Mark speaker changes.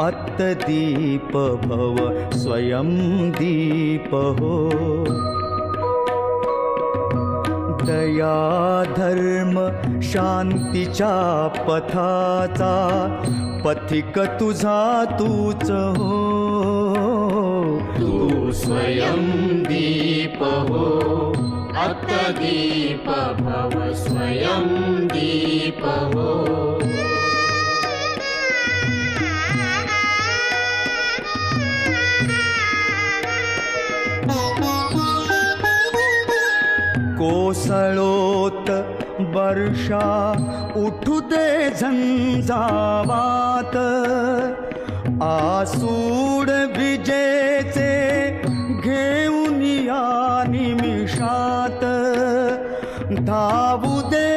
Speaker 1: अत्तदीप भव स्वयं दीप दया धर्म शान्तिचा पथाचा पथिक तुझा तूच हो।
Speaker 2: तू स्वयं दीप हो अत्तदीप भव स्वयं दीप हो
Speaker 1: कोसळोत वर्षा उठू दे झंझावात. आसूड विजेचे घेऊन या निमिषात. धावू दे